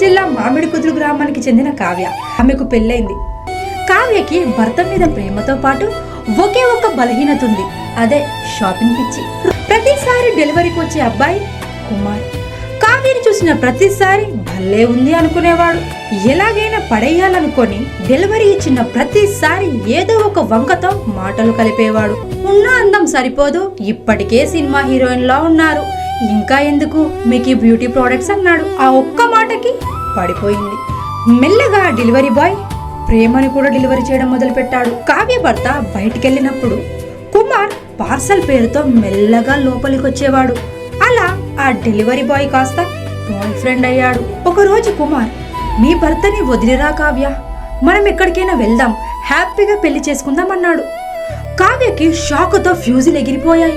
జిల్లా మామిడి కుదురు గ్రామానికి చెందిన కావ్య. ఆమెకు పెళ్ళైంది. కావ్యకి భర్త మీద ప్రేమతో పాటు ఒకే ఒక్క బలహీనత ఉంది. అదే షాపింగ్ పిచ్చి. ప్రతిసారి డెలివరీకి వచ్చే అబ్బాయి కుమార్. కావ్యని చూసిన ప్రతిసారి భలే ఉంది అనుకునేవాడు. ఎలాగైనా పడేయాలనుకొని డెలివరీ ఇచ్చిన ప్రతిసారి ఏదో ఒక వంకతో మాటలు కలిపేవాడు. ఉన్న అందం సరిపోదు. ఇప్పటికే సినిమా హీరోయిన్ లా ఉన్నారు. ఇంకా ఎందుకు? మీకు ఈ బ్యూటీ ప్రోడక్ట్స్ అన్నాడు. ఆ ఒక్క మాటకి పడిపోయింది. మెల్లగా డెలివరీ బాయ్ ప్రేమని కూడా డెలివరీ చేయడం మొదలుపెట్టాడు. కావ్య భర్త బయటికెళ్ళినప్పుడు కుమార్ పార్సల్ పేరుతో మెల్లగా లోపలికి వచ్చేవాడు అలా ఆ డెలివరీ బాయ్ కాస్త బాయ్ ఫ్రెండ్ అయ్యాడు. ఒకరోజు కుమార్ మీ భర్తని వదిలిరా కావ్య. మనం ఎక్కడికైనా వెళ్దాం. హ్యాపీగా పెళ్ళి చేసుకుందాం అన్నాడు. కావ్యకి షాకుతో ఫ్యూజులు ఎగిరిపోయాయి.